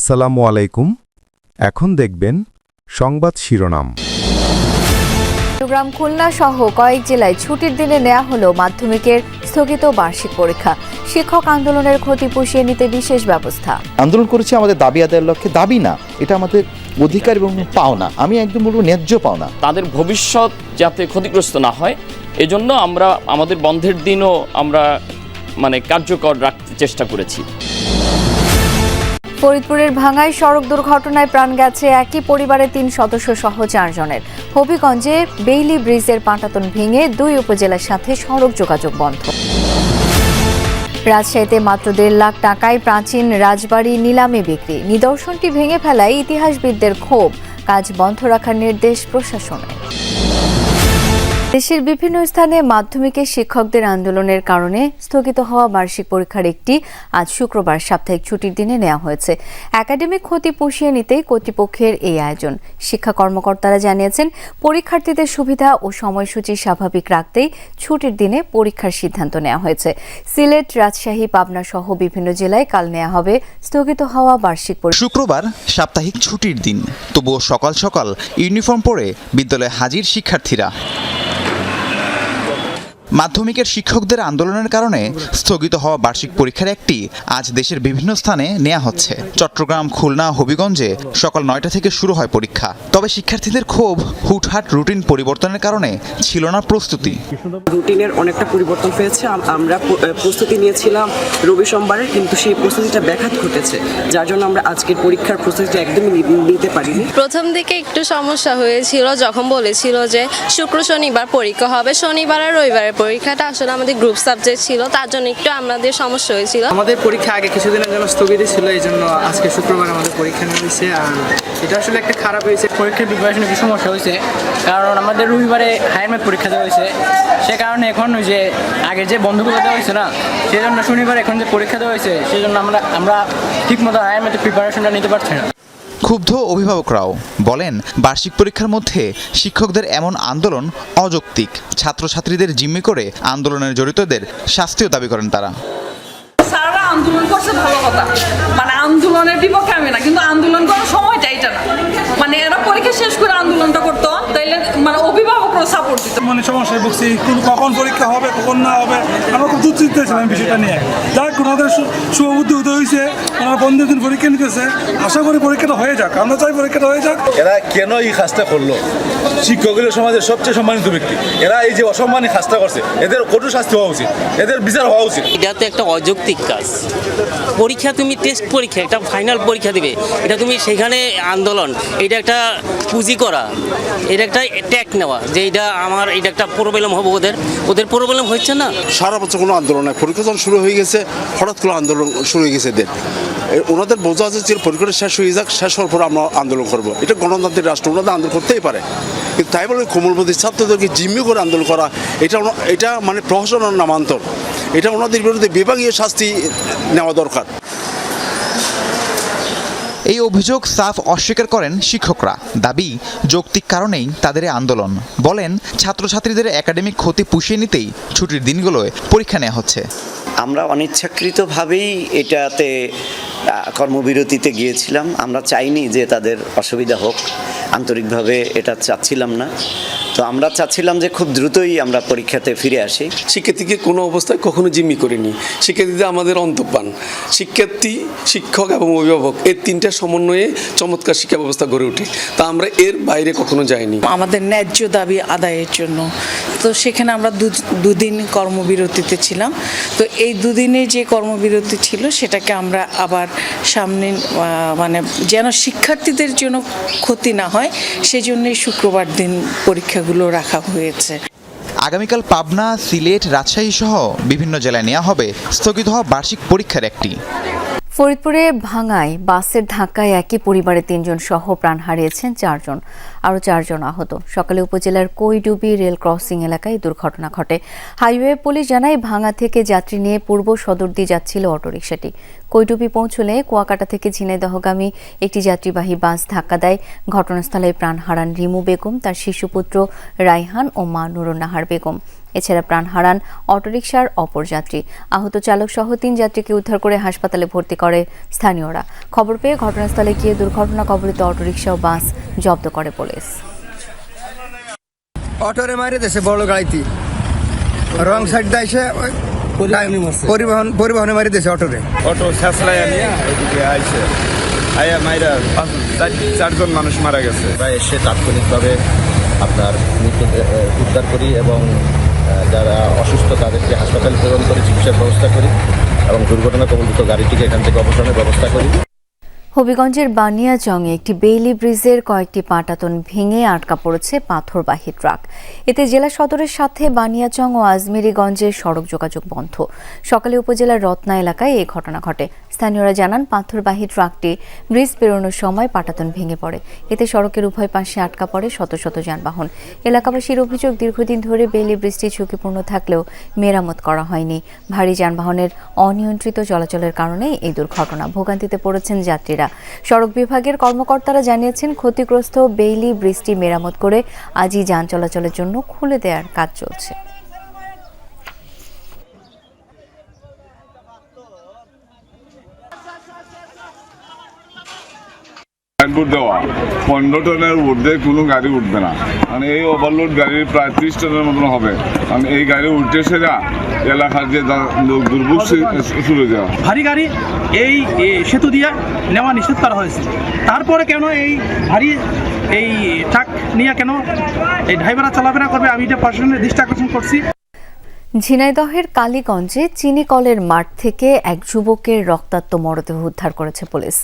আসসালামু আলাইকুম। এখন দেখবেন সংবাদ শিরোনাম। চট্টগ্রাম খুলনা সহ কয়েক জেলায় ছুটির দিনে নেওয়া হলো মাধ্যমিকের স্থগিত বার্ষিক পরীক্ষা। শিক্ষক আন্দোলনের ক্ষতি পুষিয়ে নিতে বিশেষ ব্যবস্থা। আন্দোলন করেছে আমাদের দাবি আদায়ের লক্ষ্যে। দাবি না এটা আমাদের অধিকার এবং পাওনা। আমি একদম বলব ন্যায্য পাওনা। তাদের ভবিষ্যৎ যাতে ক্ষতিগ্রস্ত না হয় এজন্য আমরা আমাদের বন্ধের দিনও আমরা মানে কার্যকর রাখতে চেষ্টা করেছি। ফরিদপুরের ভাঙায় সড়ক দুর্ঘটনায় প্রাণ গেছে একই পরিবারের তিন সদস্য সহ চারজনের। হবিগঞ্জে বেইলি ব্রিজের পাটাতন ভেঙে দুই উপজেলার সাথে সড়ক যোগাযোগ বন্ধ। রাজশাহীতে মাত্র দেড় লাখ টাকায় প্রাচীন রাজবাড়ি নিলামে বিক্রি। নিদর্শনটি ভেঙে ফেলায় ইতিহাসবিদদের ক্ষোভ। কাজ বন্ধ রাখার নির্দেশ প্রশাসনের। দেশের বিভিন্ন স্থানে মাধ্যমিকের শিক্ষকদের আন্দোলনের কারণে স্থগিত হওয়া বার্ষিক পরীক্ষার একটি আজ শুক্রবার সাপ্তাহিক ছুটির দিনে নেওয়া হয়েছে। একাডেমিক ক্ষতি পুষিয়ে নিতেই কর্তৃপক্ষের এই আয়োজন। শিক্ষা কর্মকর্তারা জানিয়েছেন, পরীক্ষার্থীদের সুবিধা ও সময়সূচি স্বাভাবিক রাখতেই ছুটির দিনে পরীক্ষার সিদ্ধান্ত নেওয়া হয়েছে। সিলেট, রাজশাহী, পাবনা সহ বিভিন্ন জেলায় কাল নেওয়া হবে স্থগিত হওয়া বার্ষিক শুক্রবার সাপ্তাহিক ছুটির দিন। তবুও সকাল সকাল ইউনিফর্ম পরে বিদ্যালয়ে হাজির শিক্ষার্থীরা। মাধ্যমিকের শিক্ষকদের আন্দোলনের কারণে স্থগিত হওয়া বার্ষিক পরীক্ষার একটি আজ দেশের বিভিন্ন স্থানে নেওয়া হচ্ছে। চট্টগ্রাম খুলনা হবিগঞ্জে সকাল নয়টা থেকে শুরু হয় পরীক্ষা। তবে শিক্ষার্থীদের ক্ষোভ হুটহাট রুটিন পরিবর্তনের কারণে ছিল না প্রস্তুতি। রুটিনের অনেকটা পরিবর্তন হয়েছে। আমরা প্রস্তুতি নিয়েছিলাম রবি সোমবারের কিন্তু সেই প্রস্তুতিটা ব্যাঘাত ঘটেছে যার জন্য আমরা আজকের পরীক্ষার প্রস্তুতিটা একদমই নি- নিতে পারিনি। প্রথম দিকে একটু সমস্যা হয়েছিল যখন বলেছিল যে শুক্র শনিবার পরীক্ষা হবে শনিবার আর রবিবারের পরীক্ষাটা আসলে আমাদের গ্রুপ সাবজেক্ট ছিল তার জন্য একটু আমাদের সমস্যা হয়েছিল। আমাদের পরীক্ষা আগে কিছুদিনের জন্য স্থগিত ছিল এই জন্য আজকে শুক্রবার আমাদের পরীক্ষা নিয়েছে আর এটা আসলে একটা খারাপ হয়েছে। পরীক্ষার প্রিপারেশনে কি সমস্যা হয়েছে কারণ আমাদের রবিবারে হায়ার ম্যাথ পরীক্ষা দেওয়া হয়েছে। সে কারণে এখন ওই যে আগে যে বন্ধগুলো দেওয়া হয়েছে না সেই জন্য শনিবার এখন যে পরীক্ষা দেওয়া হয়েছে সেই জন্য আমরা আমরা ঠিকমতো হায়ার ম্যাথের প্রিপারেশনটা নিতে পারছি না। ক্ষুব্ধ অভিভাবকরাও বলেন, বার্ষিক পরীক্ষার মধ্যে শিক্ষকদের এমন আন্দোলন অযৌক্তিক। ছাত্রছাত্রীদের জিম্মি করে আন্দোলনের জড়িতদের শাস্তিও দাবি করেন তারা। স্যাররা আন্দোলন করছে ভালো কথা। মানে আন্দোলনের বিপক্ষে আমি না, কিন্তু আন্দোলন করার সময়টা এটা না। মানে এরা পরীক্ষা শেষ করে আন্দোলনটা করতো। তাইলে মানে সাপোর্ট দিত মানে সমস্যায় ভুগছি কোন কখন পরীক্ষা হবে কখন না হবে আমরা খুব দুশ্চিন্তায় ছিলাম বিষয়টা নিয়ে। যাক ওনাদের শুভবুদ্ধি উদয় হয়েছে ওনারা পনেরো দিন পরীক্ষা নিতেছে। আশা করি পরীক্ষাটা হয়ে যাক আমরা চাই পরীক্ষাটা হয়ে যাক। এরা কেন এই কাজটা করল? শিক্ষক হলো সমাজের সবচেয়ে সম্মানিত ব্যক্তি। এরা এই যে অসম্মানী কাজটা করছে এদের কঠোর শাস্তি হওয়া উচিত এদের বিচার হওয়া উচিত। এটা তো একটা অযৌক্তিক কাজ। পরীক্ষা তুমি টেস্ট পরীক্ষা একটা ফাইনাল পরীক্ষা দিবে। এটা তুমি সেখানে আন্দোলন এটা একটা পুঁজি করা এটা একটা ট্যাগ নেওয়া যে এটা আমার এটা একটা প্রবলেম হবে ওদের। ওদের প্রবলেম হচ্ছে না? সারা বছর কোনো আন্দোলন নাই পরীক্ষা শুরু হয়ে গেছে, হঠাৎ করে আন্দোলন শুরু হয়ে গেছে এদের। ওনাদের বোঝা আছে যে পরীক্ষাটা শেষ হয়ে যাক, শেষ হওয়ার পর আমরা আন্দোলন করব। এটা গণতান্ত্রিক রাষ্ট্র ওনাদের আন্দোলন করতেই পারে। কিন্তু তাই বলে কোমলপতি ছাত্রদেরকে জিম্মি করে আন্দোলন করা, এটা এটা মানে প্রহসনের নামান্তর। এটা ওনাদের বিরুদ্ধে বিভাগীয় শাস্তি নেওয়া দরকার। এই অভিযোগ সাফ অস্বীকার করেন শিক্ষকরা। দাবি, যৌক্তিক কারণেই তাদের আন্দোলন। বলেন, ছাত্রছাত্রীদের একাডেমিক ক্ষতি পুষিয়ে নিতেই ছুটির দিনগুলোয় পরীক্ষা নেওয়া হচ্ছে। আমরা অনিচ্ছাকৃতভাবেই এটাতে কর্মবিরতিতে গিয়েছিলাম। আমরা চাইনি যে তাদের অসুবিধা হোক। আন্তরিকভাবে এটা চাচ্ছিলাম না। তো আমরা চাচ্ছিলাম যে খুব দ্রুতই আমরা পরীক্ষাতে ফিরে আসি। শিক্ষার্থীকে কোনো অবস্থায় কখনো জিম্মি করিনি। শিক্ষার্থীদের আমাদের অন্তপান শিক্ষার্থী শিক্ষক এবং অভিভাবক এই তিনটা সমন্বয়ে চমৎকার শিক্ষা ব্যবস্থা গড়ে ওঠে। তা আমরা এর বাইরে কখনো যাইনি। আমাদের ন্যায্য দাবি আদায়ের জন্য। তো সেখানে আমরা দু- দুদিন কর্মবিরতিতে ছিলাম। তো এই দুদিনে যে কর্মবিরতি ছিল সেটাকে আমরা আবার সামনে মানে যেন শিক্ষার্থীদের জন্য ক্ষতি না হয় সেজন্যই শুক্রবার দিন পরীক্ষাগুলো রাখা হয়েছে। আগামীকাল পাবনা সিলেট রাজশাহী সহ বিভিন্ন জেলায় নেওয়া হবে স্থগিত হওয়া বার্ষিক পরীক্ষার একটি। ফরিদপুরে ভাঙায় বাসের ধাক্কায় একই পরিবারের তিনজন সহ প্রাণ হারিয়েছেন চারজন আরও চারজন আহত। সকালে উপজেলার কৈডুবি রেল ক্রসিং এলাকায় দুর্ঘটনা ঘটে। হাইওয়ে পুলিশ জানায় ভাঙা থেকে যাত্রী নিয়ে পূর্ব সদর দিয়ে যাচ্ছিল অটোরিকশাটি। কৈডুবি পৌঁছলে কুয়াকাটা থেকে ঝিনাইদহগামী একটি যাত্রীবাহী বাস ধাক্কা দেয়। ঘটনাস্থলে প্রাণ হারান রিমু বেগম, তার শিশুপুত্র রাইহান ও মা নুরুন্নাহার বেগম। এছাড়া প্রাণ হারান অটোরিকশার অপর যাত্রী। আহত চালক সহ তিন যাত্রীকে উদ্ধার করে হাসপাতালে ভর্তি করে স্থানীয়রা। খবর পেয়ে ঘটনাস্থলে গিয়ে দুর্ঘটনা কবলিত অটোরিকশা ও বাস জব্দ করে পুলিশ। অটোরে মারি দেশে বড় গাড়িতে রং সাইড দাইছে পরিবহন পরিবহনে মারি দিয়েছে অটোরে। অটো আইছে। মাইরা চারজন মানুষ মারা গেছে। প্রায় এসে তাৎক্ষণিকভাবে আপনার মৃত্যু উদ্ধার করি এবং যারা অসুস্থ তাদেরকে হাসপাতালে প্রেরণ করে চিকিৎসার ব্যবস্থা করি এবং দুর্ঘটনা কবলিত গাড়িটিকে এখান থেকে অপসারণের ব্যবস্থা করি। হবিগঞ্জের বানিয়াচংয়ে একটি বেইলি ব্রিজের কয়েকটি পাটাতন ভেঙে আটকা পড়েছে পাথরবাহী ট্রাক। এতে জেলা সদরের সাথে বানিয়াচং ও আজমেরিগঞ্জের সড়ক যোগাযোগ বন্ধ। সকালে উপজেলার রত্না এলাকায় এই ঘটনা ঘটে। স্থানীয়রা জানান, পাথরবাহী ট্রাকটি ব্রিজ পেরোনোর সময় পাটাতন ভেঙে পড়ে। এতে সড়কের উভয় পাশে আটকা পড়ে শত শত যানবাহন। এলাকাবাসীর অভিযোগ, দীর্ঘদিন ধরে বেইলি ব্রিজটি ঝুঁকিপূর্ণ থাকলেও মেরামত করা হয়নি। ভারী যানবাহনের অনিয়ন্ত্রিত চলাচলের কারণে এই দুর্ঘটনা ভোগান্তিতে পড়েছেন যাত্রীরা। সড়ক বিভাগের কর্মকর্তারা জানিয়েছেন, ক্ষতিগ্রস্ত বেইলি ব্রিজটি মেরামত করে আজই যান চলাচলের জন্য খুলে দেওয়ার কাজ চলছে। সাইনবোর্ড দেওয়া। পনেরো টনের ঊর্ধ্বে কোনো গাড়ি উঠবে না। মানে এই ওভারলোড গাড়ি প্রায় ত্রিশ টনের মতন হবে। মানে এই গাড়ি উঠতে সেরা এলাকার যে লোক দুর্ভোগ শুরু যাওয়া। ভারী গাড়ি এই সেতু দিয়ে নেওয়া নিষেধ করা হয়েছে। তারপরে কেন এই ভারী এই ট্রাক নিয়ে কেন এই ড্রাইভাররা চলাফেরা করবে? আমি এটা প্রশাসনের দৃষ্টি আকর্ষণ করছি। ঝিনাইদহের কালীগঞ্জে চিনি কলের মাঠ থেকে এক যুবকের রক্তাক্ত মরদেহ উদ্ধার করেছে পুলিশ।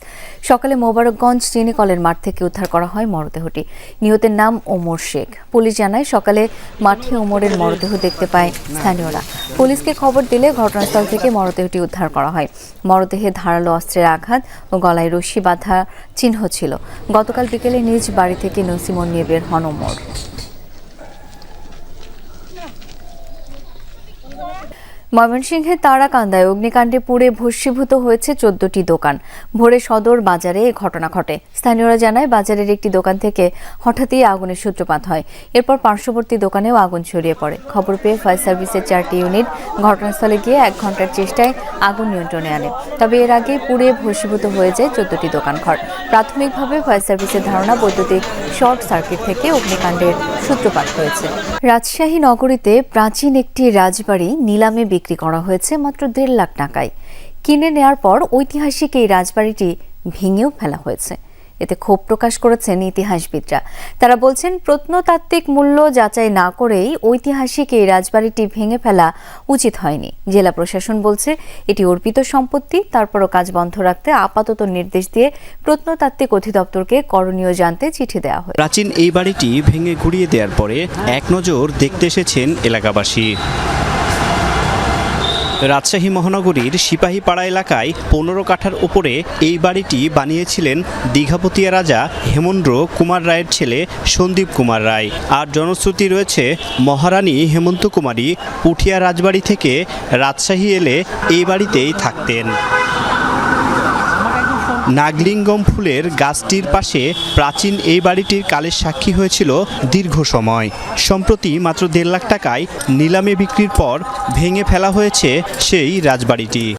সকালে মোবারকগঞ্জ চিনি কলের মাঠ থেকে উদ্ধার করা হয় মরদেহটি। নিহতের নাম ওমর শেখ। পুলিশ জানায়, সকালে মাঠে ওমরের মরদেহ দেখতে পায় স্থানীয়রা। পুলিশকে খবর দিলে ঘটনাস্থল থেকে মরদেহটি উদ্ধার করা হয়। মরদেহে ধারালো অস্ত্রের আঘাত ও গলায় রশি বাঁধা চিহ্ন ছিল। গতকাল বিকেলে নিজ বাড়ি থেকে নসিমন নিয়ে বের হন ওমর। ময়মনসিংহের তারাকান্দায় অগ্নিকাণ্ডে পুড়ে ভস্মীভূত হয়েছে চোদ্দটি দোকান। ভোরে সদর বাজারে এ ঘটনা ঘটে। স্থানীয়রা জানায়, বাজারের একটি দোকান থেকে হঠাৎই আগুনের সূত্রপাত হয়। এরপর পার্শ্ববর্তী দোকানেও আগুন ছড়িয়ে পড়ে। খবর পেয়ে ফায়ার সার্ভিসের চারটি ইউনিট ঘটনাস্থলে গিয়ে এক ঘণ্টার চেষ্টায় আগুন নিয়ন্ত্রণে আনে। তবে এর আগে পুড়ে ভস্মীভূত হয়ে যায় চোদ্দটি দোকানঘর। প্রাথমিকভাবে ফায়ার সার্ভিসের ধারণা, বৈদ্যুতিক শর্ট সার্কিট থেকে অগ্নিকাণ্ডের সূত্রপাত হয়েছে। রাজশাহী নগরীতে প্রাচীন একটি রাজবাড়ি নিলামে বিক্রি করা হয়েছে মাত্র দেড় লাখ টাকায়। কিনে নেয়ার পর ঐতিহাসিক এই রাজবাড়িটি ভেঙেও ফেলা হয়েছে। এতে ক্ষোভ প্রকাশ করেছেন ইতিহাসবিদরা। তারা বলছেন, প্রত্নতাত্ত্বিক মূল্য যাচাই না করেই ঐতিহাসিক এই রাজবাড়িটি ভেঙে ফেলা উচিত হয়নি। জেলা প্রশাসন বলছে, এটি অর্পিত সম্পত্তি, তারপরও কাজ বন্ধ রাখতে আপাতত নির্দেশ দিয়ে প্রত্নতাত্ত্বিক অধিদপ্তরকে করণীয় জানতে চিঠি দেওয়া হয় প্রাচীন এই বাড়িটি ভেঙে ঘুরিয়ে দেওয়ার পরে এক নজর দেখতে এসেছেন এলাকাবাসী। রাজশাহী মহানগরীর সিপাহীপাড়া এলাকায় পনেরো কাঠার উপরে এই বাড়িটি বানিয়েছিলেন দীঘাপতিয়া রাজা হেমন্দ্র কুমার রায়ের ছেলে সন্দীপ কুমার রায়। আর জনশ্রুতি রয়েছে মহারানী হেমন্ত কুমারী পুঠিয়া রাজবাড়ি থেকে রাজশাহী এলে এই বাড়িতেই থাকতেন। নাগলিঙ্গম ফুলের গাছটির পাশে প্রাচীন এই বাড়িটির কালের সাক্ষী হয়েছিল দীর্ঘ সময়। সম্প্রতি মাত্র দেড় লাখ টাকায় নিলামে বিক্রির পর ভেঙে ফেলা হয়েছে সেই রাজবাড়িটি।